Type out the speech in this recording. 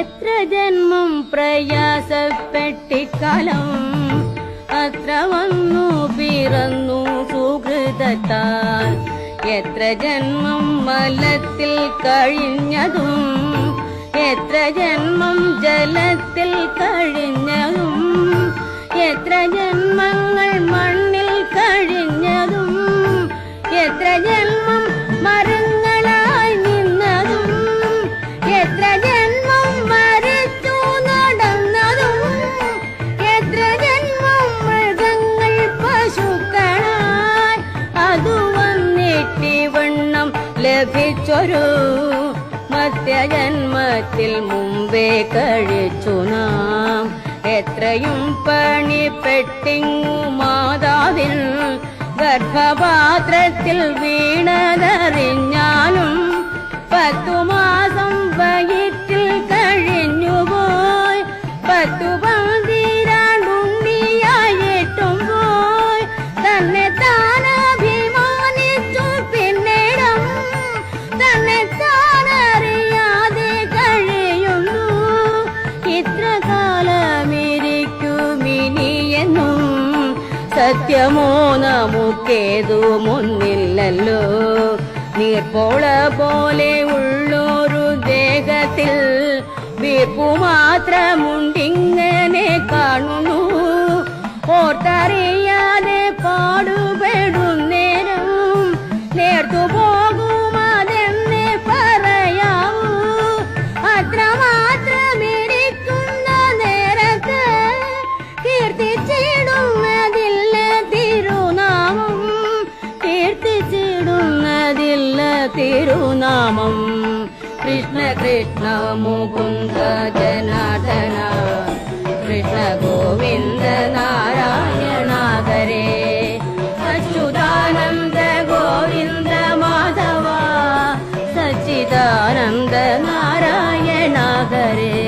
എത്ര ജന്മം പ്രയാസപ്പെട്ടിക്കാലം? അത്ര വന്നു പിറന്നു സുഹൃതത്താൽ. എത്ര ജന്മം മലത്തിൽ കഴിഞ്ഞതും എത്ര ജന്മം ജലത്തിൽ കഴിഞ്ഞതും എത്ര ജന്മങ്ങൾ മണ്ണിൽ കഴിഞ്ഞതും എത്ര ജന്മം മരങ്ങളായി നിന്നതും എത്ര ലഭിച്ചൊരു മധ്യജന്മത്തിൽ മുമ്പേ കഴിച്ചു നാം എത്രയും പണിപ്പെട്ടിങ്ങു മാതാവിൽ ഗർഭപാത്രത്തിൽ വീണതറിഞ്ഞാലും സത്യമോ നമുക്കേതു മുന്നില്ലല്ലോ? നീർപ്പോള പോലെ ഉള്ളൊരു ദേഹത്തിൽ വീർപ്പു മാത്രമുണ്ടിങ്ങനെ കാണുന്നു. तिरुनामम् कृष्ण कृष्ण मुकुन्द जनार्धना कृष्ण गोविन्द गोविन्दनारायणागरे सच्युदानन्द गोविन्द माधवा। सच्चिदानन्द नारायणागरे